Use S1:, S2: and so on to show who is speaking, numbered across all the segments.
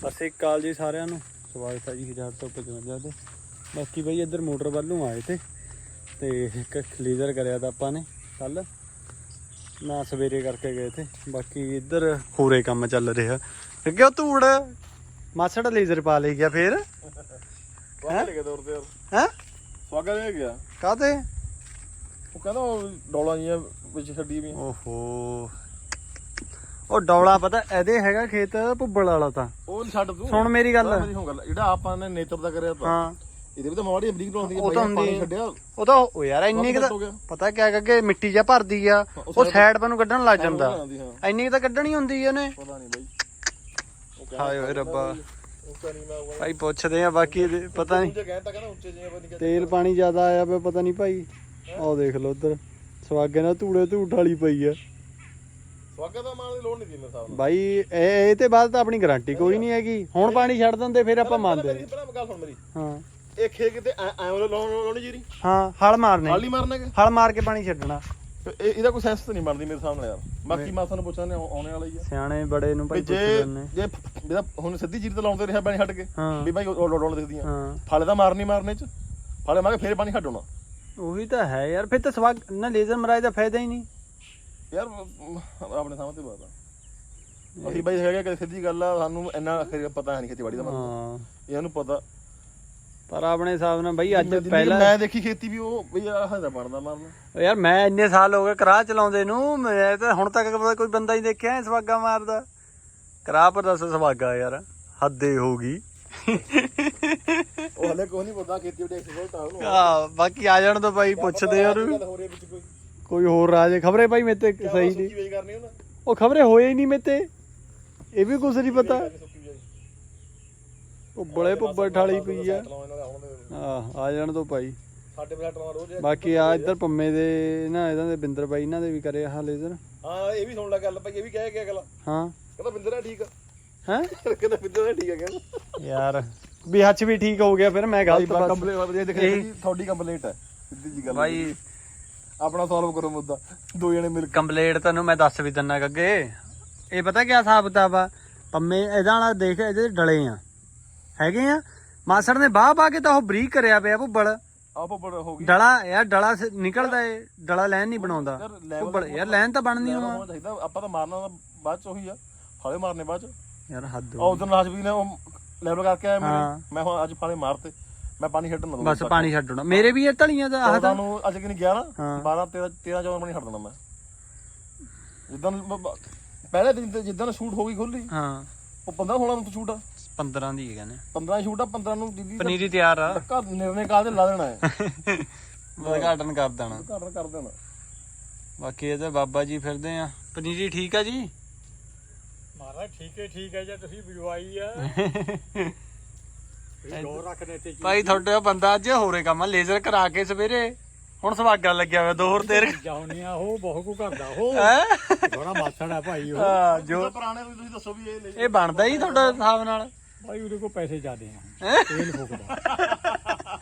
S1: ਸਤਿ ਸ਼੍ਰੀ ਅਕਾਲ ਜੀ ਸਾਰਿਆਂ ਨੂੰ। ਸਵਾਗਤ ਹੈ ਜੀ 1055 ਤੇ ਬਾਕੀ ਬਈ ਇੱਧਰ ਮੋਟਰ ਵੱਲੋਂ ਆਏ ਤੇ ਤੇ ਇੱਕ ਲੇਜ਼ਰ ਕਰਿਆ ਤਾਂ ਆਪਾਂ ਨੇ ਕੱਲ ਨਾ ਸਵੇਰੇ ਕਰਕੇ ਗਏ ਤੇ। ਬਾਕੀ ਇੱਧਰ ਹੋਰੇ ਕੰਮ ਚੱਲ ਰਿਹਾ। ਕਿਉਂ ਧੂੜ ਮਾਸੜ ਲੇਜ਼ਰ ਪਾ ਲਈ ਗਿਆ ਫੇਰ।
S2: ਹੈ? ਸਵਾਗਤ ਹੈ ਗਿਆ।
S1: ਕਾਤੇ
S2: ਉਹ ਕਹਿੰਦਾ ਉਹ ਡੋਲਾਂ ਜੀਆਂ ਵਿੱਚ ਛੱਡੀ ਵੀ
S1: ਓਹੋ। ਉਹ ਡੌਲਾ ਪਤਾ ਇਹਦੇ ਹੈਗਾ ਖੇਤ ਭੁੱਬਲ ਵਾਲਾ ਤਾਂ।
S2: ਉਹ ਛੱਡ ਤੂੰ।
S1: ਸੁਣ ਮੇਰੀ ਗੱਲ।
S2: ਮੇਰੀ ਸੁਣ ਗੱਲ। ਜਿਹੜਾ ਆਪਾਂ ਨੇ ਨੇਚਰ ਦਾ ਕਰਿਆ ਤਾਂ
S1: ਹਾਂ।
S2: ਇਹਦੇ ਵੀ ਤਾਂ ਮਾੜੀ ਅਮਰੀਕ
S1: ਉਹ ਤਾਂ
S2: ਪਾਣੀ
S1: ਹੈ।
S2: ਛੱਡਿਆ।
S1: ਉਹ ਤਾਂ ਉਹ ਯਾਰ ਇੰਨੀ ਕੁ
S2: ਹੋ
S1: ਪਤਾ ਕਿਆ ਕਰਕੇ ਮਿੱਟੀ ਜਾਂ ਭਰਦੀ ਆ
S2: ਉਹ
S1: ਸਾਈਡ ਪਰ ਨੂੰ ਕੱਢਣ ਲੱਗ ਜਾਂਦਾ।
S2: ਹਾਂ।
S1: ਇੰਨੀ ਕੁ ਤਾਂ ਕੱਢਣੀ ਹੁੰਦੀ ਉਹਨੇ।
S2: ਪਤਾ ਨਹੀਂ ਬਾਈ। ਉਹ
S1: ਹਾਏ ਓਏ ਰੱਬਾ। ਭਾਈ ਪੁੱਛਦੇ ਆ ਬਾਕੀ ਨਹੀਂ
S2: ਪਤਾ ਨਹੀਂ।
S1: ਤੇਲ ਪਾਣੀ ਜ਼ਿਆਦਾ ਆਇਆ ਪਿਆ ਪਤਾ ਨਹੀਂ ਭਾਈ। ਆਹ ਦੇਖ ਲਓ ਉਧਰ। ਸਵਾਗੇ ਨਾਲ ਧੂੜੇ ਧੂੜ ਵਾਲੀ ਪਈ ਆ।
S2: ਸਵਾਗਤ ਦਾ ਮਾਣ ਦੀ ਲੋੜ ਨਹੀਂ ਦੀ ਮੇਰੇ ਹਿਸਾਬ ਨਾਲ।
S1: ਬਾਈ ਇਹ ਇਹ ਤੇ ਬਾਅਦ ਤਾਂ ਆਪਣੀ ਗਾਰੰਟੀ ਕੋਈ ਨਹੀਂ ਹੈਗੀ। ਹੁਣ ਪਾਣੀ ਛੱਡ ਦਿੰਦੇ ਫਿਰ ਆਪਾਂ ਮੰਨਦੇ।
S2: ਮੇਰੀ ਪਹਿਲਾਂ ਗੱਲ ਸੁਣ ਮੇਰੀ।
S1: ਹਾਂ।
S2: ਇਹ ਖੇ ਕਿਤੇ ਐ ਐ ਵਾਲਾ ਲਾਉਣ ਲਾਉਣੀ ਜੀਰੀ
S1: ਹਾਂ ਹਲ ਮਾਰਨੇ।
S2: ਹਾਲੀ ਮਾਰਨਾ ਕਿ?
S1: ਹਲ ਮਾਰ ਕੇ ਪਾਣੀ ਛੱਡਣਾ।
S2: ਇਹ ਇਹਦਾ ਕੋਈ ਸੈਂਸ ਤਾਂ ਨਹੀਂ ਬਣਦੀ ਮੇਰੇ ਨਾਲ ਯਾਰ। ਬਾਕੀ ਮਾਸਾ ਨੂੰ ਪੁੱਛਣਾ ਆਉਣੇ ਵਾਲਾ ਹੀ ਆ।
S1: ਸਿਆਣੇ ਬੜੇ ਨੂੰ ਭਾਈ
S2: ਵੀ
S1: ਪੁੱਛ
S2: ਜੇ ਹੁਣ ਸਿੱਧੀ ਜੀਰੀ ਤੇ ਲਾਉਂਦੇ ਰਿਹਾ ਪਾਣੀ ਛੱਡ ਕੇ
S1: ਹਾਂ।
S2: ਵੀ ਭਾਈ ਡੋਲ ਦਿਖਦੀਆਂ।
S1: ਹਾਂ।
S2: ਫਾਲੇ ਤਾਂ ਮਾਰਨੀ ਮਾਰਨੇ ਚ। ਫਾਲੇ ਮਾਰ ਕੇ ਫੇਰ ਪਾਣੀ ਛੱਡਣਾ
S1: ਉਹੀ ਤਾਂ ਹੈ ਯਾਰ ਫਿਰ ਤਾਂ ਸਵਾਗ ਨਾ ਲੇਜ਼ਰ ਮਰਾਏ ਦਾ ਫਾਇਦਾ ਹੀ ਨਹੀਂ।
S2: ਯਾਰ ਅਮ, ਆਪਣੇ ਸਾਹਮਣੇ ਤੇ ਬਾਤ ਆ। ਅਸੀਂ ਬਾਈ ਹੈਗਾ ਕਿ ਸਿੱਧੀ ਗੱਲ ਆ ਸਾਨੂੰ ਇੰਨਾ ਖੇਰ ਪਤਾ ਹੈ ਨਹੀਂ ਖੇਤੀਬਾੜੀ ਦਾ ਮਤਲਬ।
S1: ਹਾਂ।
S2: ਇਹਨੂੰ ਪਤਾ।
S1: ਪਰ ਆਪਣੇ ਹਿਸਾਬ ਨਾਲ ਬਈ ਅੱਜ ਪਹਿਲਾਂ
S2: ਮੈਂ ਦੇਖੀ ਖੇਤੀ ਵੀ ਉਹ ਬਈ ਦਾ ਬਣਦਾ ਮਾਰਨਾ
S1: ਯਾਰ ਮੈਂ ਇੰਨੇ ਸਾਲ ਹੋ ਗਏ ਕਰਾਹ ਚਲਾਉਂਦੇ ਨੂੰ ਮੈਂ ਤਾਂ ਹੁਣ ਤੱਕ ਕਦੇ ਕੋਈ ਬੰਦਾ ਹੀ ਦੇਖਿਆ ਹੈ ਸਵਾਗਾ ਮਾਰਦਾ। ਕਰਾਹ ਪਰ ਦੱਸ ਸਵਾਗਾ ਯਾਰ ਹੱਦੇ ਹੋ ਗਈ।
S2: ਉਹ ਹਲੇ ਕੋਈ ਨਹੀਂ ਪਤਾ ਖੇਤੀਬਾੜੀ ਐਕਸਪਰਟ ਆ ਉਹਨੂੰ
S1: ਆ ਬਾਕੀ ਆ ਜਾਣ ਤਾਂ ਭਾਈ ਪੁੱਛਦੇ ਯਾਰ
S2: ਗੱਲ ਹੋ ਰਹੀ ਵਿੱਚ ਕੋਈ।
S1: ਕੋਈ ਹੋਰ ਰਾਜੇ ਖਬਰੇ ਭਾਈ ਮੇਤੇ ਸਹੀ ਨਹੀਂ।
S2: ਵੇਚ ਕਰਨੀ ਉਹਨਾਂ?
S1: ਉਹ ਖਬਰੇ ਹੋਏ ਹੀ ਨਹੀਂ ਮੇਤੇ ਇਹ ਵੀ ਕੁਝ ਨਹੀਂ ਪਤਾ। ਉਹ ਬੜੇ ਭੁੱਬੜ ਠਾਲੀ ਪਈ ਆ। ਆ ਆ ਜਾਣ ਤੋਂ ਭਾਈ।
S2: ਸਾਡੇ ਬਲਾ ਟਰਮਾ ਰੋਜ਼
S1: ਬਾਕੀ ਆ ਇੱਧਰ ਪੰਮੇ ਦੇ ਨਾ ਇਹਨਾਂ ਦੇ ਬਿੰਦਰ ਬਾਈ ਇਹਨਾਂ ਦੇ ਵੀ ਕਰੇ ਆ ਲੇਜ਼ਰ
S2: ਹਾਂ ਇਹ ਵੀ ਸੁਣ ਲੈ ਗੱਲ ਭਾਈ ਇਹ ਵੀ ਕਹਿ ਗਿਆ ਗੱਲ।
S1: ਹਾਂ।
S2: ਕਹਿੰਦਾ ਬਿੰਦਰ ਆ ਠੀਕ ਆ।
S1: ਹੈ?
S2: ਕਹਿੰਦਾ ਬਿੰਦਰ ਆ ਠੀਕ ਆ ਕਹਿੰਦਾ।
S1: ਯਾਰ ਵੀ ਹੱਥ ਵੀ ਠੀਕ ਹੋ ਗਿਆ ਫਿਰ ਮੈਂ ਗਲਤ ਬਸ
S2: ਕੰਪਲੇਂਟ ਜੇ ਦੇਖੇ ਜੀ ਤੁਹਾਡੀ ਕੰਪਲੇਂਟ ਹੈ। ਸਿੱਧੀ ਜੀ ਗੱਲ
S1: ਬਾਈ
S2: ਆਪਣਾ ਸੋਲਵ ਕਰੋ ਮੁੱਦਾ। ਦੋ ਜਣੇ ਮਿਲ ਕੇ।
S1: ਕੰਪਲੀਟ ਤੈਨੂੰ ਮੈਂ ਦੱਸ ਵੀ ਦਿੰਨਾ ਗੱਗੇ। ਇਹ ਪਤਾ ਕੀ ਹਿਸਾਬ ਕਿਤਾਬ ਆ? ਪੰਮੇ ਇਹਦਾ ਵਾਲਾ ਦੇਖ ਇਹਦੇ ਡਲੇ ਆ। ਹੈਗੇ ਆ? ਮਾਸੜ ਨੇ ਬਾਹ ਪਾ ਕੇ ਤਾਂ ਉਹ ਬਰੀਕ ਕਰਿਆ ਪਿਆ ਭੁੱਬਲ।
S2: ਆਪ ਬੜਾ ਹੋ ਗਈ।
S1: ਡਲਾ ਯਾਰ ਡਲਾ ਸ- ਨਿਕਲਦਾ ਏ। ਡਲਾ ਲੈਣ ਨਹੀਂ ਬਣਾਉਂਦਾ।
S2: ਯਾਰ level
S1: ਭੁੱਬਲ ਯਾਰ ਲੈਣ ਤਾਂ ਬਣਨੀ
S2: ਲੈਵਲ ਹੋਣਾ ਚਾਹੀਦਾ। ਆਪਾਂ ਤਾਂ ਮਾਰਨਾ ਤਾਂ ਬਾਅਦ ਚ ਉਹੀ ਆ। ਫਾਲੇ ਮਾਰਨੇ ਬਾਅਦ ਚ।
S1: ਯਾਰ ਹੱਦ
S2: ਉਹ ਉਧਰ ਰਾਜਵੀਰ ਨੇ ਉਹ ਲੈਵਲ ਕਰਕੇ ਆਇਆ
S1: ਹਾਂ।
S2: ਮੇਰੇ ਮੈਂ ਹੁਣ ਅੱਜ ਫਾਲੇ ਮਾਰਤੇ। ਮੈਂ ਪਾਣੀ ਛੱਡਣ
S1: ਬਸ ਪਾਣੀ ਛੱਡਣਾ। ਮੇਰੇ ਵੀ ਇਹ ਧਲੀਆਂ ਦਾ ਆਹ ਤਾਂ
S2: ਤੁਹਾਨੂੰ ਅੱਜ ਕਿ ਨਹੀਂ ਗਿਆ ਨਾ
S1: ਹਾਂ।
S2: 12 13 13 14 ਪਾਣੀ ਛੱਡ ਦੇਣਾ ਮੈਂ। ਜਿੱਦਾਂ ਪਹਿਲੇ ਦਿਨ ਤੇ ਜਿੱਦਾਂ ਸ਼ੂਟ ਹੋ ਗਈ ਖੁੱਲੀ
S1: ਹਾਂ।
S2: ਉਹ 15 16 ਨੂੰ ਸ਼ੂਟ ਆ।
S1: 15 ਦੀ ਹੈ ਕਹਿੰਦੇ
S2: 15 ਸ਼ੂਟ ਆ 15 ਨੂੰ ਦੀਦੀ
S1: ਪਨੀਰੀ ਤਿਆਰ ਆ।
S2: ਧੱਕਾ ਨਿਰਣੇ ਕਾਲ ਤੇ ਲਾ ਦੇਣਾ ਹੈ?
S1: ਉਦਘਾਟਨ ਕਰ ਦੇਣਾ।
S2: ਘਰ ਕਰ ਦੇਣਾ।
S1: ਬਾਕੀ ਇਹ ਤਾਂ ਬਾਬਾ ਜੀ ਫਿਰਦੇ ਆ। ਪਨੀਰੀ ਠੀਕ ਆ ਜੀ?
S3: ਮਹਾਰਾਜ ਠੀਕ ਹੈ ਠੀਕ ਹੈ ਜੇ ਤੁਸੀਂ ਬਿਜਵਾਈ ਆ। ਰੱਖਦੇ ਤੇ ਜੀ।
S1: ਭਾਈ ਤੁਹਾਡਾ ਬੰਦਾ ਅੱਜ ਹੋਰੇ ਕੰਮ ਲੇਜ਼ਰ ਕਰਾ ਕੇ ਸਵੇਰੇ। ਹੁਣ ਸਵਾਗਾ ਲੱਗਿਆ ਹੋਇਆ ਦੋ ਹੋਰ ਤੇਰ
S3: ਜਾਉਣੀਆਂ ਉਹ ਬਹੁਤ ਕੋ ਕਰਦਾ ਉਹ
S1: ਹੈ?
S3: ਥੋੜਾ ਮਾਸੜ ਆ ਭਾਈ ਉਹ।
S1: ਜੋ
S2: ਪੁਰਾਣੇ ਤੁਸੀਂ ਦੱਸੋ ਵੀ ਇਹ ਲੈ
S1: ਇਹ ਬਣਦਾ ਹੀ ਤੁਹਾਡਾ ਹਿਸਾਬ ਨਾਲ।
S3: ਭਾਈ ਉਹਦੇ ਕੋ ਪੈਸੇ ਜ਼ਿਆਦੇ ਆ। ਤੇਲ ਫੂਕਦਾ।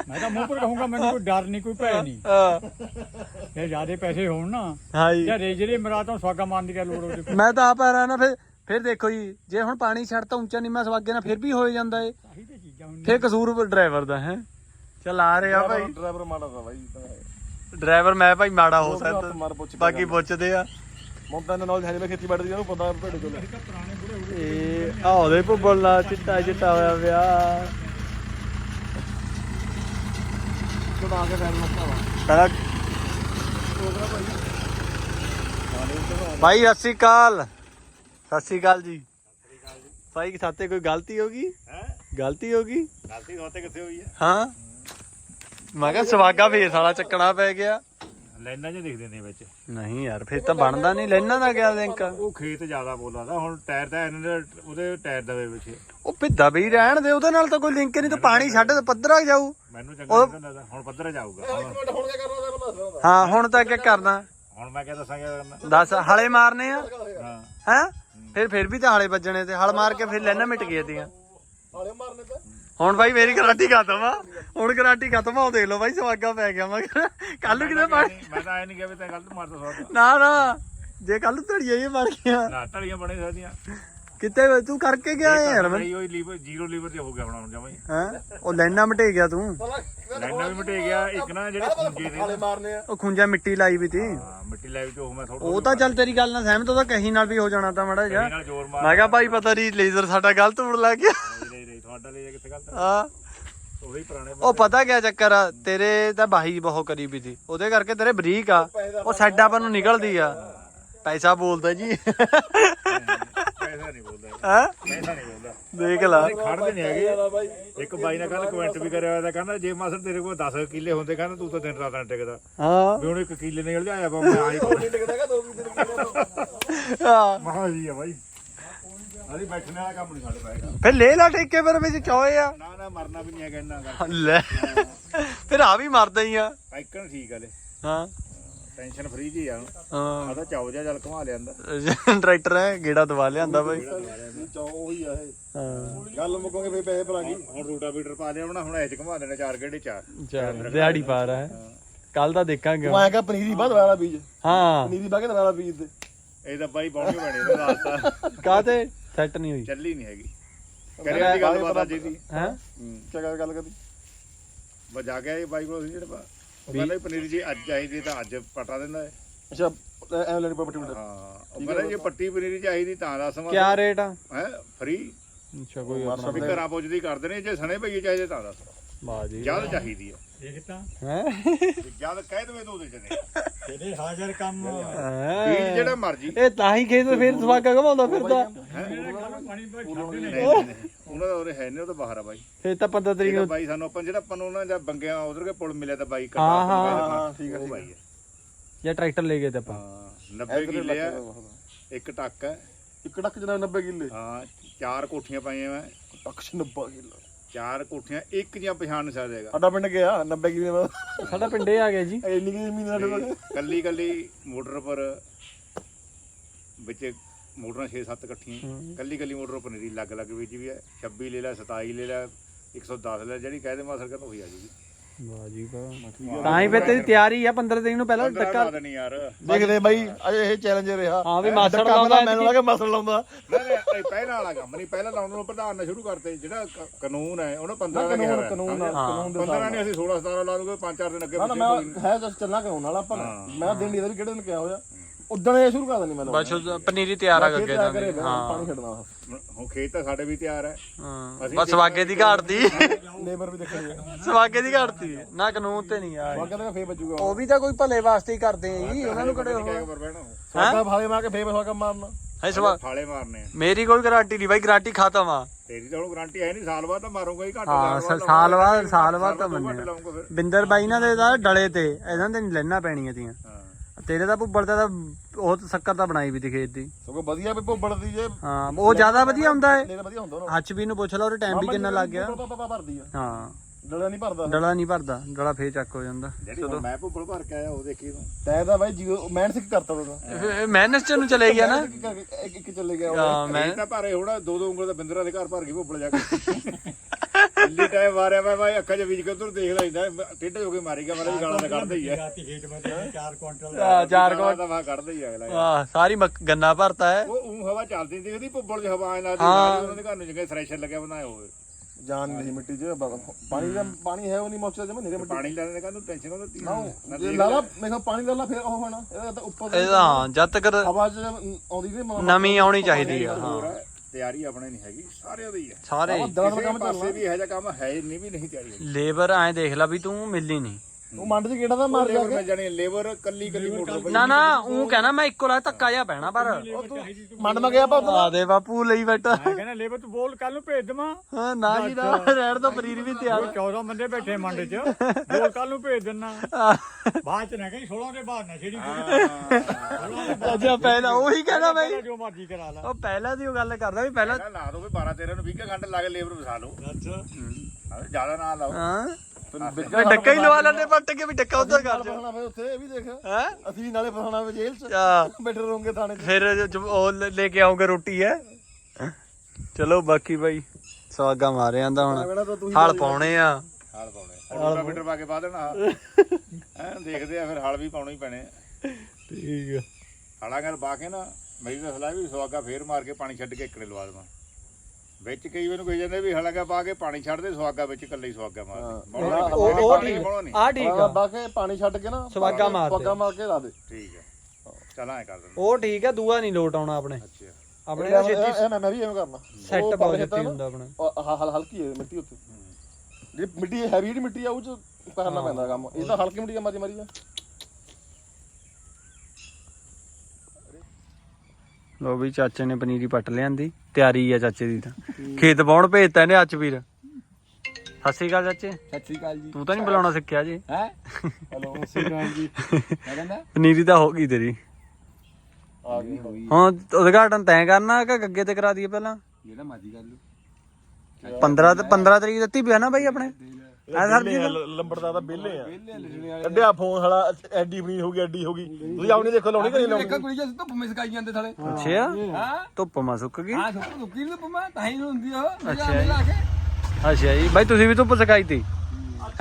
S3: ਮੈਂ ਤਾਂ ਮੂੰਹ ਪਰ ਕਹੂੰਗਾ ਮੈਨੂੰ ਕੋਈ ਡਰ ਨਹੀਂ ਕੋਈ ਭੈ ਨਹੀਂ।
S1: ਹਾਂ।
S3: ਜੇ ਜ਼ਿਆਦੇ ਪੈਸੇ ਹੋਣ ਨਾ
S1: ਹਾਈ
S3: ਜਾਂ। ਰੇਜਰੇ ਮਰਾ ਤਾਂ ਸਵਾਗਾ ਮਾਰਨ ਦੀ ਕਿਆ ਲੋੜ ਉਹਦੇ ਕੋਲ?
S1: ਮੈਂ ਤਾਂ ਆਪ ਆ ਨਾ ਫਿਰ ਫਿਰ ਦੇਖੋ ਜੀ ਜੇ ਹੁਣ ਪਾਣੀ ਛੱਡਤਾ ਉੱਚਾ ਨੀਵਾਂ ਸਵਾਗੇ ਨਾਲ ਫਿਰ ਵੀ ਹੋ ਜਾਂਦਾ ਏ।
S3: ਆਹੀ ਤੇ ਚੀਜ਼ਾਂ ਹੁੰਦੀਆਂ।
S1: ਫਿਰ ਕਸੂਰ ਡਰਾਈਵਰ ਦਾ ਹੈ। ਚੱਲ ਆ ਰਿਹਾ ਭਾਈ।
S2: ਡਰਾਈਵਰ ਮਾੜਾ ਦਾ ਬਾਈ।
S1: ਡਰਾਈਵਰ ਮੈਂ ਭਾਈ ਮਾੜਾ ਹੋ ਸਕਦਾ। ਬਾਕੀ ਪੁੱਛਦੇ ਆ।
S2: ਮੁੰਡਾ ਦੇ ਨਾਲ ਹਜੇ ਖੇਤੀਬਾੜੀ ਦੀ ਉਹਨੂੰ ਪਤਾ ਭੇਡ ਕੋਲ
S3: ਪੁਰਾਣੇ ਬੁੜੇ ਬੁੜੇ
S1: ਇਹ ਆ ਉਹਦੇ ਭੁੱਬਲ ਨਾਲ ਚਿੱਟਾ ਚਿੱਟਾ ਹੋਇਆ ਪਿਆ।
S2: ਚੜਾ ਕੇ ਫੈਨ ਮੱਕਾ ਵਾ।
S1: ਪਹਿਲਾਂ ਭਾਈ ਸਤਿ ਸ਼੍ਰੀ ਅਕਾਲ। ਸਤਿ ਸ਼੍ਰੀ ਅਕਾਲ ਜੀ। ਭਾਈ ਸਾਤੇ ਕੋਈ ਗਲਤੀ ਹੋ ਗਈ?
S3: ਹੈ?
S1: ਗਲਤੀ ਹੋ ਗਈ?
S3: ਗਲਤੀ ਹੋਤੇ ਕਿੱਥੇ ਹੋਈ ਹੈ
S1: ਹਾਂ। ਮੈਂ ਕਿਹਾ ਸਵਾਗਾ ਫੇਸ ਵਾਲਾ ਚੱਕਣਾ ਪੈ ਗਿਆ।
S3: ਲੈਣਾ ਜੇ ਦਿਖਦੇ ਨੇ ਵਿੱਚ।
S1: ਨਹੀਂ ਯਾਰ ਫੇਰ ਤਾਂ ਬਣਦਾ ਨਹੀਂ ਲੈਣਾ ਦਾ ਗਿਆ ਲਿੰਕ
S3: ਉਹ ਖੇਤ ਜ਼ਿਆਦਾ ਬੋਲਦਾ ਹੁਣ ਟਾਇਰ ਤਾਂ ਇਹਨਾਂ ਦੇ ਉਹਦੇ ਟਾਇਰ ਦਵੇ ਵਿੱਚ।
S1: ਉਹ ਭਿੱਦਾ ਵੀ ਰਹਿਣ ਦੇ ਉਹਦੇ ਨਾਲ ਤਾਂ ਕੋਈ ਲਿੰਕ ਨਹੀਂ ਤਾਂ ਪਾਣੀ ਛੱਡ ਤੇ ਪੱਧਰਾ ਜਾਊ।
S3: ਮੈਨੂੰ ਚੰਗਾ ਨਹੀਂ ਲੱਗਦਾ ਹੁਣ ਪੱਧਰ ਜਾਊਗਾ।
S2: ਕੀ
S1: ਹਾਂ ਹੁਣ ਤਾਂ ਕੀ ਕਰਨਾ
S3: ਹੁਣ ਮੈਂ ਕਿਆ ਦੱਸਾਂਗਾ ਕਰਨਾ
S1: ਦੱਸ ਹਲੇ ਮਾਰਨੇ ਆ?
S3: ਹਾਂ।
S1: ਹੈ? ਫਿਰ ਫਿਰ ਵੀ ਤਾਂ ਹਲੇ ਵੱਜਣੇ ਤੇ ਹਲ ਮਾਰ ਕੇ ਫਿਰ ਲੈਣਾ ਮਿਟ ਗਈ ਦੀਆਂ
S2: ਹਾਲੇ ਮਾਰਨੇ ਤੇ
S1: ਹੁਣ ਬਾਈ ਮੇਰੀ ਗਾਰੰਟੀ ਖਤਮ ਆ। ਹੁਣ ਗਾਰੰਟੀ ਖਤਮ ਆ ਉਹ ਦੇਖ ਲਓ ਬਾਈ ਸਵਾਗਾ ਪੈ ਗਿਆ। ਮੈਂ ਕੱਲ ਨੂੰ ਕਿਤੇ ਪਾਣੀ
S3: ਮੈਂ ਤਾਂ ਐ ਨਹੀਂ ਕਿਹਾ ਵੀ ਤੈਂ ਗਲਤ ਮਾਰਦਾ ਸੌਦਾ
S1: ਨਾ ਨਾ। ਜੇ ਕੱਲ ਧੜੀਆਂ ਹੀ ਗਿਆ
S3: ਨਾ ਢਲੀਆਂ ਬਣੇ ਸਕਦੀਆਂ
S1: ਕਿਤੇ ਤੂੰ ਕਰਕੇ ਗਿਆ ਯਾਰ
S4: ਨਹੀਂ ਉਹ ਲੀਵਰ ਜ਼ੀਰੋ ਲੀਵਰ ਤੇ ਹੋ ਗਿਆ ਹੁਣ ਜਮਾਈ
S1: ਹੈ। ਉਹ ਲੈਣਾ ਮਟੇ ਗਿਆ ਤੂੰ।
S4: ਲਾਈਨਾਂ ਵੀ ਮਟੇ ਗਿਆ ਇੱਕ ਨਾ ਜਿਹੜੇ ਖੁੰਝੇ ਦੇ
S2: ਹਾਲੇ ਮਾਰਨੇ ਆ।
S1: ਉਹ ਖੁੰਝਾ ਮਿੱਟੀ ਲਾਈ ਵੀ ਤੀ।
S4: ਹਾਂ ਮਿੱਟੀ ਲਾਈ ਤੇ ਉਹ ਮੈਂ ਥੋੜਾ
S1: ਉਹ ਤਾਂ ਚੱਲ ਤੇਰੀ ਗੱਲ ਨਾਲ ਸਹਿਮਤ ਉਹਦਾ ਕਹੀ ਨਾਲ ਵੀ ਹੋ ਜਾਣਾ ਤਾਂ ਮੜਾ ਜਾ ਮੈਂ ਕਿਹਾ ਭਾਈ ਪਤਾ ਨਹੀਂ ਲੇਜ਼ਰ ਸਾਡਾ ਗਲਤ ਉੜ ਲੱਗ ਗਿਆ।
S4: ਨਹੀਂ ਨਹੀਂ ਤੁਹਾਡਾ ਲੈ ਜਾ ਕਿੱਥੇ ਗੱਲ
S1: ਹਾਂ।
S4: ਉਹੀ ਪੁਰਾਣੇ
S1: ਉਹ ਪਤਾ ਕਿਆ ਚੱਕਰ ਆ ਤੇਰੇ ਤਾਂ ਬਾਹੀ ਬਹੁਤ ਕਰੀ ਵੀ ਸੀ ਉਹਦੇ ਕਰਕੇ ਤੇਰੇ ਬਰੀਕ ਆ। ਉਹ ਸਾਡਾ ਪਰ ਨੂੰ ਨਿਕਲਦੀ ਆ। ਪੈਸਾ ਬੋਲਦਾ ਜੀ।
S4: ਪੈਸਾ ਨਹੀਂ ਬੋਲਦਾ
S1: ਹਾਂ?
S4: ਪੈਸਾ ਨਹੀਂ ਬੋਲਦਾ।
S1: ਦੇਖ ਲਾ।
S4: ਖੜਦੇ ਨਹੀਂ ਹੈਗੇ। ਇੱਕ ਬਾਈ ਨੇ ਕੱਲ ਕਮੈਂਟ ਵੀ ਕਰਿਆ ਹੋਇਆ ਤਾਂ ਕਹਿੰਦਾ ਜੇ ਮਾਸਰ ਤੇਰੇ ਕੋਲ 10 ਕਿੱਲੇ ਹੁੰਦੇ ਕਹਿੰਦਾ ਤੂੰ ਤਾਂ ਦਿਨ ਰਾਤ ਨਾ ਟਿਕਦਾ।
S1: ਹਾਂ।
S4: ਵੀ ਹੁਣ ਇੱਕ ਕਿੱਲੇ ਨਿਕਲ ਜਾਇਆ ਬਾ ਮੈਂ ਆਈ
S2: ਨਹੀਂ ਟਿਕਦਾਗਾ ਦੋ ਵੀ ਦਿਨ
S1: ਹਾਂ।
S4: ਮਹਾ ਜੀ ਆ ਬਾਈ। ਅਸੀਂ ਬੈਠਣ ਵਾਲਾ ਕੰਮ ਨਹੀਂ ਸਾਡੇ ਪਾਏਗਾ
S1: ਫਿਰ ਲੈ ਲਾ ਠੇਕੇ ਪਰ ਵਿੱਚ ਚੋਏ ਆ?
S4: ਨਾ ਨਾ ਮਰਨਾ ਵੀ ਨਹੀਂ ਹੈਗਾ ਇੰਨਾ
S1: ਲੈ। ਫਿਰ ਆ ਵੀ ਮਰਦਾ ਹੀ ਆ।
S4: ਪਾਈਕਣ ਠੀਕ ਆ ਲੈ
S1: ਹਾਂ।
S4: ਟੈਨਸ਼ਨ ਫਰੀ ਜੀ ਆ।
S1: ਹਾਂ।
S4: ਆ ਤਾਂ ਚਾਉ ਜਾ ਚੱਲ ਘੁਮਾ ਲਿਆਂਦਾ।
S1: ਟਰੈਕਟਰ ਹੈ ਗੇੜਾ ਦਵਾ ਲਿਆਂਦਾ ਬਾਈ।
S2: ਚੋ ਉਹੀ ਆ ਇਹ।
S1: ਹਾਂ।
S2: ਗੱਲ ਮੁੱਕੋਗੇ ਫੇਰ ਪੈਸੇ ਭਰਾ ਗਈ
S4: ਹੁਣ ਰੂਟਾ ਬੀਟਰ ਪਾ ਲਿਆ ਹੁਣ ਹੁਣ ਐ ਚ ਘੁਮਾ ਦੇਣਾ ਚਾਰ ਗੇੜੇ ਚਾਰ।
S1: ਚੱਲ ਦਿਹਾੜੀ ਪਾ ਰਹਾ ਹੈ। ਕੱਲ ਤਾਂ ਦੇਖਾਂਗੇ
S2: ਤੂੰ ਆਇਆ ਕਾ ਪਨੀਰੀ ਬਾਅਦ ਵਾਲਾ ਬੀਜ।
S1: ਹਾਂ।
S2: ਪਨੀਰੀ ਬਾਅਦ ਵਾਲਾ ਬੀਜ ਦੇ।
S4: ਇਹ ਤਾਂ ਬਾਈ ਬੌਂਗੇ ਬਣੇ ਨੇ ਰਾਸਤਾ
S1: ਕਾਤੇ ਸੈੱਟ ਨਹੀਂ ਹੋਈ।
S4: ਚੱਲੀ ਨਹੀਂ ਹੈਗੀ। ਕਰਿਆ ਦੀ ਗੱਲ ਪਤਾ ਜੀ ਦੀ।
S1: ਹੈ?
S2: ਚੰਗਾ ਗੱਲ ਕਰਦੀ
S4: ਵਜਾ ਗਿਆ ਇਹ ਬਾਈ ਕੋਲ ਸੀ ਜਿਹੜਾ ਬਾ ਉਹ ਕਹਿੰਦਾ ਵੀ ਪਨੀਰ ਜੀ ਅੱਜ ਚਾਹੀਦੀ ਤਾਂ ਅੱਜ ਪਟਾ ਦਿੰਦਾ ਹੈ
S2: ਅੱਛਾ ਐ ਲੈਣੀ ਪੱਟੀ ਮਿੰਟ
S4: ਹਾਂ ਉਹ ਕਹਿੰਦਾ ਜੇ ਪੱਟੀ ਪਨੀਰ ਚਾਹੀਦੀ ਤਾਂ ਦੱਸ ਮੈਂ।
S1: ਕਿਆ ਰੇਟ ਆ?
S4: ਹੈ ਫਰੀ
S1: ਅੱਛਾ ਕੋਈ ਆਪਣਾ
S4: ਵੀ ਘਰਾਂ ਪੁੱਜਦੀ ਕਰਦੇ ਨੇ ਜੇ ਸਣੇ ਭਈਏ ਚਾਹੀਦੇ ਤਾਂ ਦੱਸ।
S1: ਬਾਜੀ
S4: ਜਦ ਚਾਹੀਦੀ ਆ।
S3: ਦੇਖ ਤਾਂ
S1: ਹੈ?
S4: ਜੇ ਜਦ ਕਹਿ ਦੇਵੇ ਤਾਂ ਉਹਦੇ ਚ ਨੇ
S3: ਤੇਰੇ ਹਾਜ਼ਰ ਕੰਮ।
S4: ਬੀਜ ਜਿਹੜਾ ਮਰਜ਼ੀ।
S1: ਇਹ ਤਾਂ ਹੀ ਖੇਤ ਫੇਰ ਸਵਾਗਾ ਘਮਾਉਂਦਾ ਫਿਰਦਾ।
S3: ਪਾਣੀ ਪਰ ਛੱਡ
S4: ਨਹੀਂ ਨਹੀਂ ਨਹੀਂ। ਉਹਨਾਂ ਦਾ ਉਹਦੇ ਹੈ ਨਹੀਂ ਉਹ ਤਾਂ ਬਾਹਰ ਆ ਬਾਈ।
S1: ਫੇਰ ਤਾਂ 15 ਤਰੀਕ
S4: ਜਿਹੜਾ
S1: ਨੂੰ
S4: ਬਾਈ ਸਾਨੂੰ ਆਪਾਂ ਜਿਹੜਾ ਆਪਾਂ ਨੂੰ ਉਹਨਾਂ ਜਾਂ ਬੰਗਿਆ ਉਧਰ ਕੇ ਪੁਲ ਮਿਲਿਆ ਤਾਂ ਬਾਈ
S1: ਹਾਂ, ਹਾਂ,
S2: ਹਾਂ, ਠੀਕ ਆ,
S4: ਉਹ ਬਾਈ ਹੈ
S1: ਜਾਂ ਟਰੈਕਟਰ ਲੈ ਗਏ ਤੇ ਆਪਾਂ।
S4: ਹਾਂ 90 ਕਿੱਲੇ ਆ ਇੱਕ ਟੱਕ ਹੈ
S2: ਇੱਕ ਟੱਕ ਜਨਾ 90 ਕਿੱਲੇ?
S4: ਹਾਂ ਚਾਰ ਕੋਠੀਆਂ ਪਾਈਆਂ ਮੈਂ।
S2: ਟੱਕ 'ਚ 90 ਕਿੱਲੇ।
S4: ਚਾਰ ਕੋਠੀਆਂ ਇੱਕ ਜਾਂ ਪਛਾਣ ਨਹੀਂ ਸਕਦੇਗਾ
S2: ਸਾਡਾ ਪਿੰਡ ਗਿਆ 90 ਕਿੱਲੇ ਬਾਅਦ
S1: ਸਾਡਾ ਪਿੰਡੇ ਆ ਗਿਆ ਜੀ।
S2: ਇੰਨੀ ਕਿ ਜ਼ਮੀਨ ਸਾਡੇ ਕੋਲ।
S4: ਕੱਲੀ ਕੱਲੀ ਮੋਟਰ ਪਰ ਵਿੱਚ ਮੋਟਰਾਂ 6-7 ਇਕੱਠੀਆਂ। ਕੱਲੀ ਕੱਲੀ ਮੋਟਰ ਪਨੀਰੀ ਲੱਗ ਲੱਗ ਵਿੱਚ ਵੀ ਹੈ। 26 ਲੈ ਲੈ 27 ਲੈ ਲੈ 110 ਲੈ ਜਿਹੜੀ ਕਹਦੇ ਮਾਸਰ ਕਹਿੰਦਾ ਉਹੀ ਆ ਜੂਗੀ।
S1: ਵਾਹ ਜੀ ਵਾਹ। ਤਾਂ ਹੀ ਫੇਰ ਤੇਰੀ ਤਿਆਰੀ ਆ 15 ਤਰੀਕ ਨੂੰ ਪਹਿਲਾਂ
S4: ਟੱਕਾ
S1: ਟੱਕਾ
S4: ਦੇਣੀ ਯਾਰ।
S2: ਦੇਖਦੇ ਬਾਈ ਅਜੇ ਇਹ ਚੈਲੰਜ ਰਿਹਾ।
S1: ਹਾਂ ਵੀ ਮਾਸੜ
S2: ਡੱਕਾ
S1: ਲਾਉਂਦਾ
S2: ਮੈਨੂੰ ਲੱਗਾ ਮਾਸੜ ਲਾਉਂਦਾ।
S4: ਨਹੀਂ ਨਹੀਂ ਪਹਿਲਾਂ ਵਾਲਾ ਕੰਮ ਨਹੀਂ ਪਹਿਲਾਂ ਲਾਉਣ ਨੂੰ ਪ੍ਰਧਾਨ ਨੇ ਸ਼ੁਰੂ ਕਰਤੇ ਜਿਹੜਾ ਕਾਨੂੰਨ ਹੈ ਉਹਨੂੰ 15 ਦਾ ਕਿਹਾ।
S2: ਕਾਨੂੰਨ ਕਾਨੂੰਨ ਦੇ
S4: 15 ਨਹੀਂ ਅਸੀਂ 16 17 ਲਾ ਦੂਗੇ 5-4 ਦਿਨ ਅੱਗੇ
S2: ਨਾ ਮੈਂ ਹੈ ਜਸ ਚੱਲਣਾ ਕਾਨੂੰਨ ਵਾਲਾ ਆਪਾਂ। ਮੈਂ ਦਿਨ ਦੀ ਕਿਹੜੇ ਦਿਨ ਕਿਹਾ ਹੋਇਆ? ਉਦੋਂ ਇਹ ਸ਼ੁਰੂ ਕਰ ਦੇਣੀ ਮੈਂ
S1: ਬਸ ਪਨੀਰੀ ਤਿਆਰ ਆ ਅੱਗੇ ਤਾਂ
S2: ਕਰੇ
S1: ਹਾਂ।
S2: ਪਾਣੀ ਛੱਡਣਾ
S4: ਹੁਣ ਖੇਤ ਤਾਂ ਸਾਡੇ ਵੀ ਤਿਆਰ ਹੈ।
S1: ਹਾਂ। ਬਸ ਸਵਾਗੇ ਦੀ ਘਾੜਤੀ।
S2: ਲੇਬਰ ਵੀ ਦੇਖਣੀ
S1: ਸਵਾਗੇ ਦੀ ਘਾੜਤੀ। ਨਾ ਕਾਨੂੰਨ ਤੇ ਨਹੀਂ ਆ
S2: ਬਾਕੀ ਤਾਂ ਫੇਰ ਬਚੂਗਾ
S1: ਉਹ। ਵੀ ਤਾਂ ਕੋਈ ਭਲੇ ਵਾਸਤੇ ਹੀ ਕਰਦੇ ਆ ਜੀ ਉਹਨਾਂ ਨੂੰ ਕਿਹੜੇ ਉਹ?
S2: ਸਾਡਾ ਭਾਲੇ ਮਾਰ ਕੇ ਫੇਰ ਬਸਵਾ ਮਾਰਨਾ।
S1: ਹੈ ਸਵਾ
S4: ਫਾਲੇ ਮਾਰਨੇ ਆ।
S1: ਮੇਰੀ ਕੋਈ ਗਾਰੰਟੀ ਨਹੀਂ ਬਾਈ ਗਾਰੰਟੀ ਖਤਮ ਆ।
S4: ਤੇਰੀ ਤਾਂ ਗਾਰੰਟੀ ਹੈ ਨਹੀਂ ਸਾਲ ਬਾਅਦ ਤਾਂ ਮਾਰੂਗਾ ਹੀ ਘੱਟ।
S1: ਹਾਂ
S4: ਸਾਲ
S1: ਬਾਅਦ ਸਾਲ ਬਾਅਦ ਤਾਂ
S4: ਫਿਰ।
S1: ਬਿੰਦਰ ਬਾਈ ਨਾਲ ਦੇ ਤਾਂ ਡਲੇ ਤੇ ਇਹਨਾਂ ਤੇ ਨਹੀਂ ਲੈਣਾ ਪੈਣੀਆਂ ਤੀਆਂ।
S4: ਹਾਂ।
S1: ਤੇਰੇ ਦਾ ਭੁੱਬੜ ਦਾ ਤਾਂ ਉਹ ਤਾਂ ਸ਼ੱਕਰ ਤਾਂ ਬਣਾਈ ਵੀ ਤੀ ਖੇਤ ਦੀ।
S2: ਸਗੋਂ ਵਧੀਆ ਵੀ ਭੋਬੜਦੀ ਜੇ।
S1: ਹਾਂ ਉਹ ਜ਼ਿਆਦਾ ਵਧੀਆ ਹੁੰਦਾ
S2: ਨਹੀਂ ਤਾਂ ਵਧੀਆ ਹੁੰਦਾ
S1: ਨੂੰ ਪੁੱਛ ਲਾ ਉਹਦੇ ਟਾਈਮ ਵੀ ਕਿੰਨਾ ਲੱਗ ਗਿਆ।
S2: ਪਾਪਾ ਭਰਦੀ ਆ।
S1: ਹਾਂ।
S2: ਡਲਾ ਨਹੀਂ ਭਰਦਾ।
S1: ਡਲਾ ਨਹੀਂ ਭਰਦਾ ਡਲਾ ਫੇਰ ਚੱਕ ਹੋ ਜਾਂਦਾ।
S4: ਹੁਣ ਮੈਂ ਭੁੱਬਲ ਭਰ ਕੇ ਆਇਆ ਉਹ ਦੇਖੀ ਤੂੰ।
S2: ਤੈ ਦਾ ਬਾਈ ਜੀਓ ਮੈਨ ਸਿੱਖ ਕਰਤਾ ਉਹਦਾ
S1: ਮੈਨਸ ਚ ਨੂੰ ਚਲੇ ਗਿਆ ਨਾ।
S2: ਇੱਕ ਇੱਕ ਚੱਲੇ ਗਿਆ ਉਹ।
S1: ਹਾਂ ਮੈਂ
S4: ਮੈਂ ਤਾਂ ਭਾਰੇ ਹੋਣਾ ਦੋ ਦੋ ਉਂਗਲ ਦਾ ਬਿੰਦਰਾ ਦੇ ਘਰ ਭਰ ਗਈ ਭੁੱਬਲ ਜਾ ਕੇ। ਦਿੱਲੀ ਟਾਈਮ ਮਾਰਿਆ ਮੈਂ ਭਾਈ ਅੱਖਾਂ 'ਚ ਵੀਜ ਕੇ ਉਧਰ ਦੇਖਦਾ ਇੰਦਾ ਟੇਢੇ ਹੋ ਕੇ ਮਾਰੀ ਗਿਆ ਮਾਰਾ ਗਾਲਾਂ ਤਾਂ ਕੱਢਦਾ ਹੀ ਹੈ
S3: ਰਾਤੀ ਖੇਤ ਮੈਂ ਤੇ 4 ਕੁਇੰਟਲ
S1: ਆ, ਚਾਰ
S4: ਗਾਲਾਂ ਤਾਂ ਵਾ ਕੱਢਦਾ ਹੀ ਅਗਲਾ
S1: ਆ ਸਾਰੀ ਮੱਕ- ਗੰਨਾ ਭਰਤਾ ਹੈ।
S4: ਉਹ ਉਹ ਹਵਾ ਚੱਲਦੀ ਸੀ ਉਹਦੀ ਭੁੱਬਲ 'ਚ ਹਵਾ ਆਣ ਲੱਗਦੀ
S1: ਹਾਂ।
S4: ਨਾਲ ਹੀ ਉਹਨਾਂ ਦੇ ਘਰ ਨੂੰ ਜਿਵੇਂ ਥ੍ਰੈਸ਼ਰ ਲੱਗਿਆ ਬਣਾਇਆ ਹੋਵੇ
S2: ਜਾਨ ਨਹੀਂ ਮਿੱਟੀ 'ਚ ਬ- ਪਾਣੀ ਦਾ ਪਾਣੀ ਹੈ ਉਹ ਨਹੀਂ ਮੌਸਚਰ ਜਮਾ ਨੇਰੇ ਮਿੱਟੀ
S4: ਪਾਣੀ ਲੈਣ ਦੇ ਕਾਹਨੂੰ ਟੈਨਸ਼ਨ ਉਹਦੀ
S2: ਜੇ ਲਾਲਾ ਮੈਂ ਕਿਹਾ ਪਾਣੀ ਲਾਲਾ ਫਿਰ ਉਹ ਹੋਣਾ। ਇਹਦਾ ਤਾਂ ਉੱਪਰ
S1: ਇਹਦਾ ਹਾਂ ਜਦ ਤੱਕ
S2: ਹਵਾ 'ਚ ਆਉਂਦੀ ਨਹੀਂ
S1: ਨਵੀਂ ਆਉਣੀ ਚਾਹੀਦੀ ਆ ਹੈ,
S4: ਤਿਆਰੀ ਆਪਣੇ ਨਹੀਂ ਹੈਗੀ ਸਾਰਿਆਂ ਦੀ ਹੈ।
S1: ਸਾਰੇ
S2: ਦਲਾਂ ਦਾ
S4: ਕਿਸੇ
S2: ਕੰਮ
S4: ਪਾਸੇ ਵੀ ਇਹੋ ਜਿਹਾ ਕੰਮ ਹੈ ਨਹੀਂ ਵੀ ਨਹੀਂ ਚਾਹੀਦਾ
S1: ਲੇਬਰ ਐ ਦੇਖ ਲੈ ਵੀ ਤੂੰ ਮਿਲਦੀ ਨਹੀਂ।
S2: ਉਹ ਮੰਡ 'ਚ ਕਿਹੜਾ ਦਾ ਮਾਰ ਜਾ
S4: ਮੈਂ ਜਾਣੀ ਲੇਬਰ ਕੱਲੀ ਕੱਲੀ ਮੋਟਰ
S1: ਨਾ ਨਾ ਉਹ ਕਹਿਣਾ ਮੈਂ ਇੱਕੋ ਲਾ ਧੱਕਾ ਜਿਹਾ ਪੈਣਾ ਪਰ
S2: ਮੰਡ ਮੈਂ ਗਿਆ ਉੱਧਰ।
S1: ਆ ਦੇ ਬਾਪੂ ਲਈ ਬੈਠਾ।
S3: ਮੈਂ ਕਹਿੰਦਾ ਲੇਬਰ ਤੂੰ ਬੋਲ ਕੱਲ ਨੂੰ ਭੇਜ ਦੇਵਾਂ।
S1: ਹਾਂ ਨਾ ਜੀ ਨਾ ਰਹਿਣ ਤੋਂ ਪਨੀਰ ਵੀ ਤਿਆਰ।
S3: ਉਹ 14 ਬੰਦੇ ਬੈਠੇ ਮੰਡ 'ਚ। ਬੋਲ ਕੱਲ ਨੂੰ ਭੇਜ ਦਿੰਨਾ। ਬਾਅਦ 'ਚ ਨਾ ਕਹੀਂ 16 ਦੇ ਬਾਅਦ ਨਾ ਛੇੜੀ
S1: ਅੱਛਾ ਪਹਿਲਾਂ ਉਹੀ ਕਹਿਣਾ ਮੈਂ
S3: ਜੋ ਮਰਜ਼ੀ ਕਰਾ ਲਾ।
S1: ਉਹ ਪਹਿਲਾਂ ਦੀ ਉਹ ਗੱਲ ਕਰਦਾ ਵੀ ਪਹਿਲਾਂ
S4: ਨਾ ਲਾ ਦੋ ਵੀ 12 13 ਨੂੰ 20 ਘੰਟੇ ਲਾ ਕੇ ਲੇਬਰ ਵਸਾ ਲਓ ਹਾਂ, ਜ਼ਿਆਦਾ ਨਾ ਲਾਓ।
S1: ਹਾਂ। ਮੈਂ ਡੱਕਾ ਹੀ ਲਵਾ ਲੈਣੇ ਪੱਟ ਕੇ ਵੀ ਡੱਕਾ ਉਧਰ ਕਰ ਜਾ
S2: ਫਸਾਉਣਾ ਫਿਰ ਉੱਥੇ ਇਹ ਵੀ ਦੇਖ।
S1: ਹੈ?
S2: ਅਸੀਂ ਵੀ ਨਾਲੇ ਫਸਾਉਣਾ ਵੇ ਜੇਲ੍ਹ 'ਚ।
S1: ਆ
S2: ਬੈਠੇ ਰਹੋਗੇ ਥਾਣੇ 'ਚ।
S1: ਫਿਰ ਜੋ ਉਹ ਲੈ ਕੇ ਆਉਂਗੇ ਰੋਟੀ ਹੈ? ਚਲੋ ਬਾਕੀ ਬਾਈ ਸਵਾਗਾ ਮਾਰੇ ਆਂਦਾ ਹੁਣ। ਹਲ ਪਾਉਣੇ ਆ।
S4: ਹਾਲ ਪਾਉਣੇ ਹਾਲ ਮੀਟਰ ਪਾ ਕੇ ਪਾ ਦੇਣਾ। ਹੈ ਦੇਖਦੇ ਆ ਫਿਰ ਹਲ ਵੀ ਪਾਉਣੇ ਹੀ ਪੈਣੇ ਆ।
S1: ਠੀਕ ਆ।
S4: ਹਾਲਾਂ ਗੱਲ ਪਾ ਕੇ ਨਾ ਮੇਰੀ ਤਾਂ ਸਲਾਹ ਵੀ ਸੁਆਗਾ ਫੇਰ ਮਾਰ ਕੇ ਪਾਣੀ ਛੱਡ ਕੇ ਇਕੜੇ ਲਵਾ ਦੇਵਾਂ। ਵਿੱਚ ਕਈ ਵਾਰ ਨੂੰ ਕਹੀ ਜਾਂਦੇ ਵੀ ਹਲਾਗਾ ਪਾ ਕੇ ਪਾਣੀ ਛੱਡ ਦੇ ਸੁਆਗਾ ਵਿੱਚ ਇਕੱਲੇ ਹੀ ਸੁਆਗਾ ਮਾਰ ਦੇ
S2: ਹਾਂ।
S1: ਉਹ ਉਹ
S4: ਪਾਣੀ
S1: ਠੀਕ। ਆ ਠੀਕ
S2: ਹਾਂ,
S1: ਆ।
S2: ਬਾਕੀ ਪਾਣੀ ਛੱਡ ਕੇ ਨਾ
S1: ਸਵਾਗਾ ਮਾਰ ਦੇ।
S2: ਸਵਾਗਾ ਮਾਰ ਕੇ ਲਾ ਦੇ।
S4: ਠੀਕ ਹੈ। ਚਲਾਂ ਐ ਕਰ ਦਿੰਦੇ
S1: ਉਹ ਠੀਕ ਆ ਦੂਆ ਨਹੀਂ ਲੋਟ ਆਉਣਾ ਆਪਣੇ।
S4: ਅੱਛਾ।
S1: ਆਪਣੇ ਨਾਲ
S2: ਇਹ-
S1: ਛੇਤੀ
S2: ਇਹ ਮੈਂ ਮੈਂ ਵੀ ਐਵੇਂ ਕਰਨਾ।
S1: ਸੈੱਟ ਬਹੁਤ ਛੇਤੀ
S2: ਨਾ,
S1: ਹੁੰਦਾ ਆਪਣਾ।
S2: ਹਲ ਹਲਕੀ ਹੈ ਮਿੱਟੀ ਉੱਤੇ ਜਿਹੜੀ ਮਿੱਟੀ ਹੈਵੀ ਜਿਹੜੀ ਮਿੱਟੀ ਆ ਉਹ ਚ ਕਰਨਾ ਪੈਂਦਾ ਕੰਮ। ਇਹ ਤਾਂ ਹਲਕੀ ਮਿੱਟੀ ਆ ਮਾਰੀ ਮਾਰੀ ਆ।
S1: ਲੋ ਵੀ ਚਾਚੇ ਨੇ ਪਨੀਰੀ ਪੱਟ ਲਿਆਂਦੀ ਤਿਆਰੀ ਆ ਚਾਚੇ ਦੀ ਤਾਂ। ਖੇਤ ਬਾਉਣ ਭੇਜਤਾ ਇਹਨੇ ਅੱਜ ਵੀਰ। ਸਤਿ ਸ਼੍ਰੀ ਅਕਾਲ ਚਾਚੇ।
S3: ਸਤਿ ਸ੍ਰੀ ਅਕਾਲ ਜੀ।
S1: ਤੂੰ ਤਾਂ ਨਹੀਂ ਬੁਲਾਉਣਾ ਸਿੱਖਿਆ ਜੀ।
S3: ਹੈ?
S2: ਹਲੋ
S3: ਸਤਿ ਸ੍ਰੀ ਅਕਾਲ ਜੀ। ਮੈਂ ਕਹਿੰਦਾ?
S1: ਪਨੀਰੀ ਤਾਂ ਹੋ ਗਈ ਤੇਰੀ।
S2: ਆ ਗਈ
S1: ਹੁਣ ਉਦਘਾਟਨ ਤੈਂ ਕਰਨਾ ਕਿ ਗੱਗੇ ਤੇ ਕਰਾ ਦਈਏ ਪਹਿਲਾਂ?
S3: ਜਿਹੜਾ ਮਰਜ਼ੀ ਕਰ ਲੂ
S1: 15 ਤੇ 15 ਤਰੀਕ ਦਿੱਤੀ ਪਿਆ ਨਾ ਬਾਈ ਆਪਣੇ? ਐ ਸਰ ਜੀ
S2: ਲੰਬੜਦਾ ਤਾਂ ਬਿੱਲੇ ਆ। ਕੱਢਿਆ ਫੋਨ ਸਾਲਾ ਐਡੀ ਬਣੀ ਹੋ ਗਈ ਐਡੀ ਹੋ ਗਈ ਤੁਸੀਂ ਆਪਣੀ ਦੇਖੋ ਲਾਉਣੀ ਕਿ ਨਹੀਂ ਲਾਉਣੀ।
S3: ਇੱਕ ਕੁੜੀ ਜਿਹਾ ਧੁੱਪ ਮੇ ਸਕਾਈ ਜਾਂਦੇ ਥਲੇ
S1: ਅੱਛਾ?
S3: ਹਾਂ।
S1: ਧੁੱਪ ਮਾ ਸੁੱਕ ਗਈ?
S3: ਹਾਂ ਸੁੱਕੀ ਸੁੱਕੀ ਧੁੱਪ ਮਾ ਤਾਂ ਹੀ ਹੁੰਦੀ ਉਹ।
S1: ਅੱਛਾ।
S3: ਅੱਛਾ ਲਾ ਕੇ।
S1: ਅੱਛਾ ਜੀ। ਬਾਈ ਤੁਸੀਂ ਵੀ ਧੁੱਪ ਸਕਾਈ ਤੀ?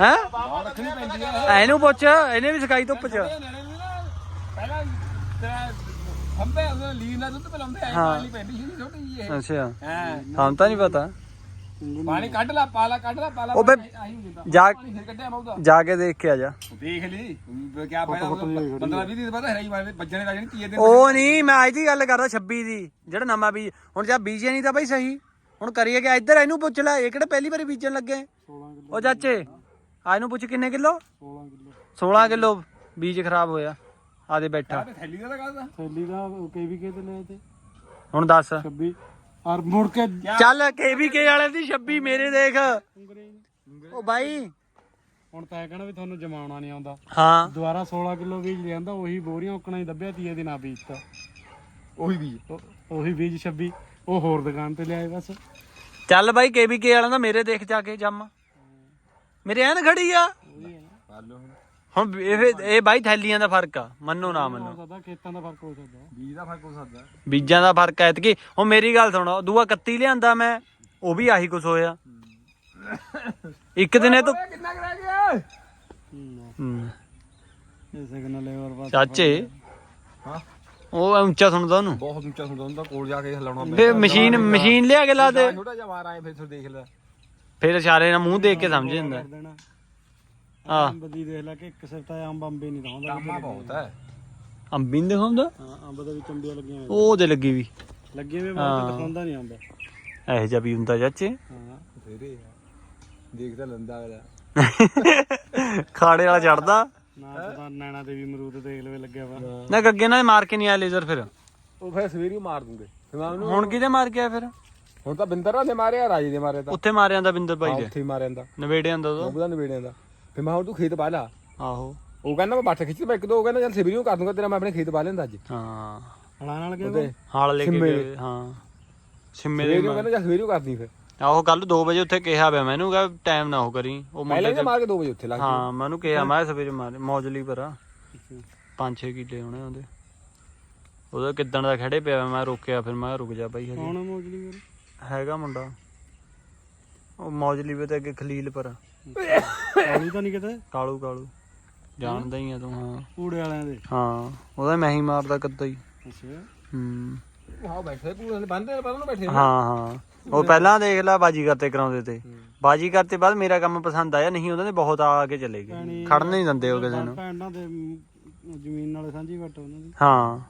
S1: ਹੈ?
S3: ਰੱਖਣੀ ਪੈਂਦੀ ਆ।
S1: ਇਹਨੂੰ ਪੁੱਛ ਇਹਨੇ ਵੀ ਸਕਾਈ ਧੁੱਪ ਚ?
S3: ਪਹਿਲਾਂ ਤੇਰਾ ਹੰਬੇ ਉਹਨੇ ਲੀਨ ਨਾਲ ਦੁੱਧ ਪਿਲਾਉਂਦੇ ਐ। ਪਾਣੀ ਪੈਂਦੀ ਸੀ ਛੋਟੀ ਜੀ ਇਹ।
S1: ਅੱਛਾ।
S3: ਹਾਂ।
S1: ਤਾਂ ਨਹੀਂ ਪਤਾ।
S3: ਪਾਣੀ ਕੱਢ ਲਾ ਪਾਲਾ ਕੱਢ ਲਾ ਪਾਲਾ
S1: ਉਹ ਬੇ-
S3: ਆਹੀ ਹੁੰਦਾ।
S1: ਜਾ
S3: ਫਿਰ ਕੱਢਿਆ ਮੈਂ ਉਹਦਾ
S1: ਜਾ ਕੇ ਦੇਖ ਕੇ ਆ ਜਾ
S3: ਦੇਖ ਲਈ ਕੀ ਫਾਇਦਾ 15 20 ਦਿਨ ਬਾਅਦ ਹਰਾਈ ਮਾਰੇ ਵੱਜਣੇ ਲੱਗ ਜਾਣੀ 30 ਦਿਨ
S1: ਉਹ ਨਹੀਂ ਮੈਂ ਅੱਜ ਦੀ ਗੱਲ ਕਰਦਾ 26 ਦੀ ਜਿਹੜਾ ਨਵਾਂ ਬੀਜ ਹੁਣ ਜਾਂ ਬੀਜਿਆ ਨਹੀਂ ਤਾਂ ਬਾਈ ਸਹੀ। ਹੁਣ ਕਰੀਏ ਕਿ ਇੱਧਰ ਇਹਨੂੰ ਪੁੱਛ ਲੈ ਇਹ ਕਿਹੜੇ ਪਹਿਲੀ ਵਾਰੀ ਬੀਜਣ ਲੱਗੇ? 16 ਕਿਲੋ ਉਹ ਚਾਚੇ ਆ ਇਹਨੂੰ ਪੁੱਛ ਕਿੰਨੇ ਕਿਲੋ? 16 ਕਿਲੋ। 16 ਕਿਲੋ ਬੀਜ ਖਰਾਬ ਹੋਇਆ ਆਦੇ ਬੈਠਾ।
S3: ਥੈਲੀ ਦਾ ਤਾਂ ਕਰਦਾ
S5: ਥੈਲੀ ਦਾ ਕੇਵੀਕੇ ਤੇ ਲਏ ਤੇ।
S1: ਹੁਣ ਦੱਸ।
S5: 26 ਔਰ ਮੁੜ ਕੇ
S1: ਚੱਲ ਕੇਵੀਕੇ ਵਾਲੇ ਦੀ 26 ਮੇਰੇ ਦੇਖ। ਉਹ ਬਾਈ।
S5: ਹੁਣ ਤਾਂ ਇਹ ਕਹਿਣਾ ਵੀ ਤੁਹਾਨੂੰ ਜਮਾਉਣਾ ਨਹੀਂ ਆਉਂਦਾ।
S1: ਹਾਂ।
S5: ਦੁਬਾਰਾ 16 ਕਿਲੋ ਬੀਜ ਲਿਆਂਦਾ ਉਹੀ ਬੋਰੀਆਂ ਉਕਣਾ ਹੀ ਦੱਬਿਆ ਤੀਏ ਦਿਨ ਆ ਬੀਜਤਾ
S2: ਉਹੀ ਵੀ
S5: ਉਹ- ਉਹੀ ਬੀਜ 26 ਉਹ ਹੋਰ ਦੁਕਾਨ ਤੇ ਲਿਆਏ ਬਸ।
S1: ਚੱਲ ਬਾਈ ਕੇਵੀਕੇ ਵਾਲਿਆਂ ਦਾ ਮੇਰੇ ਦੇਖ ਜਾ ਕੇ ਜੰਮ। ਮੇਰੇ ਐਨ ਖੜੀ ਆ। ਹੁਣ ਇਹ ਇਹ ਬਾਈ ਥੈਲੀਆਂ ਦਾ ਫ਼ਰਕ ਆ। ਮੰਨੋ ਨਾ ਮੰਨੋ।
S5: ਸਕਦਾ ਖੇਤਾਂ ਦਾ ਫ਼ਰਕ ਹੋ ਸਕਦਾ।
S3: ਬੀਜ ਦਾ ਫ਼ਰਕ ਹੋ ਸਕਦਾ।
S1: ਬੀਜਾਂ ਦਾ ਫ਼ਰਕ ਐ ਕਿ ਹੁਣ ਮੇਰੀ ਗੱਲ ਸੁਣੋ ਦੂਆ 31 ਲਿਆਂਦਾ ਮੈਂ ਉਹ ਵੀ ਆਹੀ ਕੁਛ ਹੋਇਆ। ਇੱਕ ਦਿਨ ਇਹ ਤੋਂ
S3: ਓਏ ਕਿੰਨਾ ਕਰਾ ਗਿਆ
S1: ਹੂੰ,
S5: ਇਹ ਸਿਗਨਲ ਲੇਵਰ ਬਸ
S1: ਚਾਚੇ।
S3: ਹਾਂ।
S1: ਉਹ ਉੱਚਾ ਸੁਣਦਾ ਉਹਨੂੰ।
S3: ਬਹੁਤ ਉੱਚਾ ਹੁੰਦਾ ਹੁੰਦਾ ਕੋਲ ਜਾ ਕੇ ਹਿਲਾਉਣਾ
S1: ਫੇ ਮਸ਼ੀਨ ਮਸ਼ੀਨ ਲਿਆ ਕੇ ਲਾ ਦੇ।
S3: ਛੋਟਾ ਜਿਹਾ ਮਾਰ ਆਏ ਫਿਰ ਤੂੰ ਦੇਖ ਲੈ।
S1: ਫਿਰ ਇਸ਼ਾਰੇ ਨਾਲ ਮੂੰਹ ਦੇਖ ਕੇ ਸਮਝ ਜਾਂਦਾ।
S5: ਦੇਣਾ।
S1: ਆ
S5: ਅੰਬ ਦੀ ਦੇਖ ਲੈ ਕਿ ਇੱਕ ਸਿਰ ਤਾਂ ਅੰਬ ਅੰਬੇ ਨਹੀਂ ਦਵਾਉਂਦਾ
S3: ਕੰਮਾ ਬਹੁਤ ਹੈ।
S1: ਅੰਬੀ ਨੀ ਦਿਖਾਉਂਦਾ?
S5: ਹਾਂ ਅੰਬ ਦੇ ਵਿੱਚ ਅੰਬੀਆਂ ਲੱਗੀਆਂ ਹੋਈਆਂ।
S1: ਉਹ ਉਹਦੇ ਲੱਗੀ ਵੀ।
S5: ਲੱਗੇ ਹੋਏ ਬਾਅਦ ਦਿਖਾਉਂਦਾ ਨਹੀਂ ਆਉਂਦਾ
S1: ਇਹੋ ਜਿਹਾ ਵੀ ਹੁੰਦਾ ਚਾਚੇ।
S5: ਹਾਂ।
S3: ਤੇਰੇ ਦੇਖਦਾ ਲੰਦਾ ਅਗਲਾ।
S1: ਖਾੜੇ ਵਾਲਾ ਚੜਦਾ।
S5: ਨਾ ਪਤਾ ਨੈਣਾ ਦੇ ਵੀ ਅਮਰੂਦ ਦੇਖ ਲਵੇ ਲੱਗਿਆ ਵਾ।
S1: ਨਾ ਗੱਗੇ ਨਾਲ ਮਾਰ ਕੇ ਨਹੀਂ ਆਇਆ ਲੇਜ਼ਰ ਫਿਰ?
S3: ਉਹ ਫਿਰ ਸਵੇਰੀ ਮਾਰ ਦੂੰਗੇ।
S1: ਹੁਣ ਕਿਹਦੇ ਮਾਰ ਕੇ ਆਇਆ ਫਿਰ?
S3: ਹੁਣ ਤਾਂ ਬਿੰਦਰਾਂ ਨੇ ਮਾਰਿਆ ਰਾਜੇ ਦੇ ਮਾਰੇ ਤਾਂ।
S1: ਉੱਥੇ ਮਾਰਿਆ ਬਿੰਦਰ ਦੇ।
S3: ਉੱਥੇ ਮਾਰਿਆ ਦਾ।
S1: ਨਵੇੜਿਆਂ ਦਾ ਉਹ
S3: ਉਹਦਾ ਨਵੇੜਿਆਂ ਦਾ। ਫਿਰ ਮੈਂ ਹੁਣ ਤੂੰ ਖੇਤ ਪਾ ਲਾ।
S1: ਆਹੋ।
S3: ਉਹ ਕਹਿੰਦਾ ਮੈਂ ਬੱਠ ਖਿੱਚ ਮੈਂ ਇੱਕ ਦੋ ਉਹ ਕਹਿੰਦਾ ਚੱਲ ਸਵੇਰੀ ਨੂੰ ਕਰ ਦੂੰਗਾ ਤੇਰਾ ਮੈਂ ਆਪਣੇ ਖੇਤ ਪਾ ਲੈਂਦਾ ਅੱਜ।
S1: ਹਾਂ।
S5: ਹਲਾ ਨਾਲ ਗਿਆ
S3: ਉਹਦੇ
S1: ਹਾਲ ਲੈ ਕੇ ਗਏ ਹਾਂ। ਸਿੰਮੇ ਦੇ
S3: ਸਵੇਰੀ ਨੂੰ ਕਹਿੰਦਾ ਚੱਲ ਸਵੇਰੀ ਨੂੰ ਕਰਦੀ ਫਿਰ।
S1: ਆਹੋ ਕੱਲ 2 ਵਜੇ ਉੱਥੇ ਕਿਹਾ ਪਿਆ ਮੈਨੂੰ ਕਿ ਟਾਈਮ ਨਾ ਹੋ ਕਰੀ। ਉਹ
S3: ਪਹਿਲਾਂ
S1: ਮੁੰਡੇ
S3: ਹੀ
S1: ਤੇ
S3: ਮਾਰ ਕੇ 2 ਵਜੇ ਉੱਥੇ ਲੱਗ
S1: ਹਾਂ ਮੈਨੂੰ ਕਿਹਾ ਮੈਂ ਸਵੇਰੇ ਮਾਰੇ ਮੌਜਲੀ ਪਰ ਆ 5-6 ਕਿੱਲੇ ਹੋਣੇ ਉਹਦੇ। ਉਹਦਾ ਕਿੱਦਣ ਦਾ ਖੜੇ ਪਿਆ ਮੈਂ ਰੋਕਿਆ ਫਿਰ ਮੈਂ ਕਿਹਾ ਰੁਕ ਜਾ ਬਾਈ ਹਜੇ।
S5: ਕੌਣ ਆ ਮੋਜਲੀ
S1: ਹੈਗਾ ਮੁੰਡਾ। ਉਹ ਮੌਜਲੀ ਵੇ ਤੇ ਅੱਗੇ ਖਲੀਲ ਪਰ
S5: ਕਾਲੂ ਤਾਂ ਨਹੀਂ ਕਿਤੇ?
S1: ਕਾਲੂ ਕਾਲੂ। ਜਾਣਦਾ ਹੀ ਆ ਤੂੰ ਹਾਂ।
S5: ਕੂੜੇ ਵਾਲਿਆਂ ਦੇ।
S1: ਹਾਂ ਉਹਦਾ ਮੈਂ ਹੀ ਮਾਰਦਾ ਕੱਦਾ ਹੀ।
S5: ਅੱਛਾ।
S1: ਹੂੰ।
S3: ਹਾਂ ਬੈਠੇ ਪੂਰੇ ਬੰਦੇ ਪਹਿਲਾਂ ਨੂੰ ਬੈਠੇ
S1: ਹਾਂ ਹਾਂ। ਉਹ ਪਹਿਲਾਂ ਦੇਖ ਲੈ ਬਾਜੀ ਕਰਤੇ ਕਰਾਉਂਦੇ ਤੇ। ਬਾਜੀ ਕਰਤੇ ਬਾਅਦ ਮੇਰਾ ਕੰਮ ਪਸੰਦ ਆਇਆ ਨਹੀਂ ਉਹਨਾਂ ਨੇ ਬਹੁਤ ਆ ਕੇ ਚਲੇ ਗਏ। ਖੜਨ ਨਹੀਂ ਦਿੰਦੇ ਉਹ ਕਿਸੇ ਨੂੰ।
S5: ਭੈਣਾਂ ਦੇ ਮ, ਜ਼ਮੀਨ ਨਾਲੇ ਸਾਂਝੀ ਵੱਟ ਉਹਨਾਂ ਦੀ।
S1: ਹਾਂ।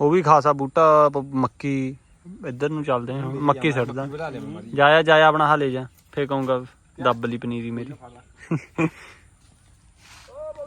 S1: ਉਹ ਵੀ ਖਾਸਾ ਬੂਟਾ ਮੱਕੀ ਇੱਧਰ ਨੂੰ ਚੱਲਦੇ ਆ ਮੱਕੀ
S3: ਮਾਰੀ
S1: ਜਾਇਆ ਜਾਇਆ ਆਪਣਾ ਹਾਲੇ ਜਾ ਫੇਰ ਕਹੂੰਗਾ ਦੱਬ ਲਈ ਪਨੀਰੀ ਮੇਰੀ।